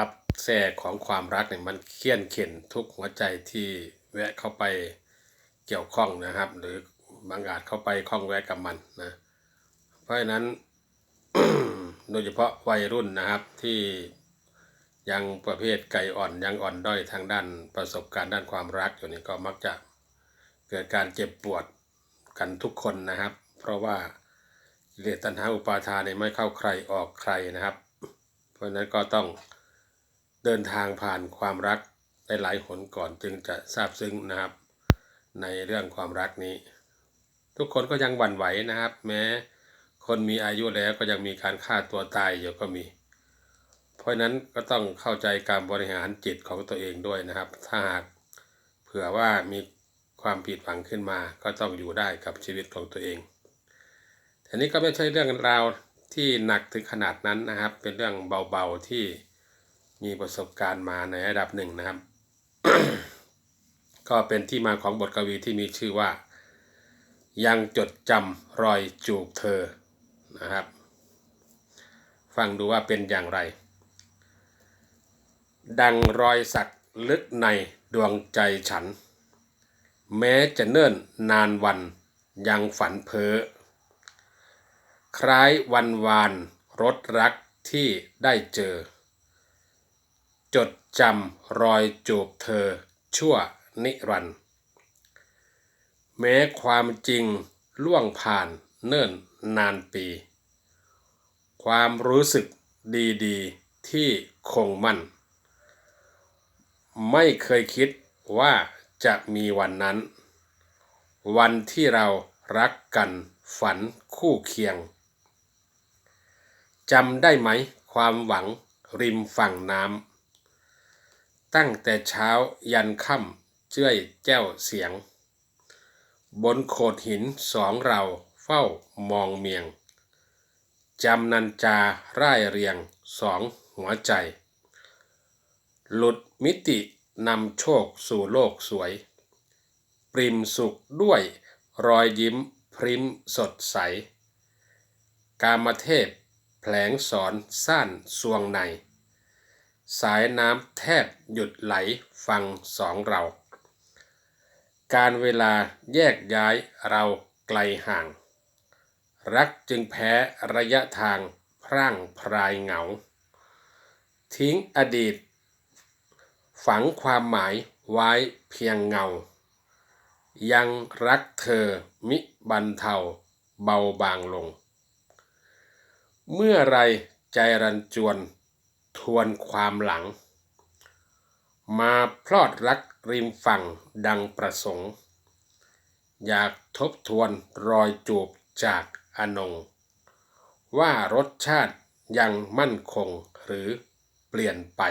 ครับแทรกของความรักเนี่ยมันเคี่ยนเข็นทุกหัวใจที่แวะเข้าไปเกี่ยวข้องนะครับ หรือบางอาจเข้าไปข้องแวะกับมันนะ เพราะฉะนั้นโดยเฉพาะวัยรุ่นนะครับที่ยังประเภทไก่อ่อนยังอ่อนด้อยทางด้านประสบการณ์ด้านความรักอยู่นี่ก็มักจะเกิดการเจ็บปวดกันทุกคนนะครับ เพราะว่ากิเลสตัณหาอุปาทานเนี่ยไม่เข้าใครออกใครนะครับ เพราะฉะนั้นก็ต้อง เดินทางผ่านความรักได้หลายหนก่อนจึงจะทราบซึ้งนะครับ ในเรื่องความรักนี้ ทุกคนก็ยังหวั่นไหวนะครับ แม้คนมีอายุแล้วก็ยังมีการฆ่าตัวตายอยู่ก็มี เพราะนั้นก็ต้องเข้าใจการบริหารจิตของตัวเองด้วยนะครับ ถ้าหากเผื่อว่ามีความผิดหวังขึ้นมาก็ต้องอยู่ได้กับชีวิตของตัวเองแต่นี้ก็ไม่ใช่เรื่องราวที่หนักถึงขนาดนั้นนะครับ เป็นเรื่องเบาๆที่ มีประสบการณ์มาในระดับหนึ่งนะครับ ก็เป็นที่มาของบทกวีที่มีชื่อว่า ยังจดจำรอยจูบเธอนะครับ ฟังดูว่าเป็นอย่างไร ดังรอยสักลึกในดวงใจฉัน แม้จะเนิ่นนานวันยังฝันเพ้อคล้ายวันวานรถรักที่ได้เจอ จดจำรอยจูบเธอชั่วนิรันดร์แม้ความจริงล่วงผ่านเนิ่นนานปี ความรู้สึกดีๆที่คงมั่น ไม่เคยคิดว่าจะมีวันนั้น วันที่เรารักกันฝันคู่เคียงจำได้ไหมความหวังริมฝั่งน้ำ ตั้งแต่เช้ายันค่ำเจ้ยแจ้วเสียง บนโขดหินสองเราเฝ้ามองเมียง จำนันจาร่ายเรียงสองหัวใจ หลุดมิตินำโชคสู่โลกสวย ปริมสุขด้วยรอยยิ้มพริมสดใส กามเทพแผลงสอนซ่านสวงใน สายน้ำแทบหยุดไหลฟังสองเรา การเวลาแยกย้ายเราไกลห่าง รักจึงแพ้ระยะทางพร่างพรายเหงา ทิ้งอดีต ฝังความหมายไว้เพียงเงา ยังรักเธอมิบันเทาเบาบางลง เมื่อไรใจรันจวน ทวนความหลัง มาพลอดรักริมฝั่งดังประสงค์ อยากทบทวนรอยจูบจากอนง ว่ารสชาติยังมั่นคงหรือเปลี่ยนไป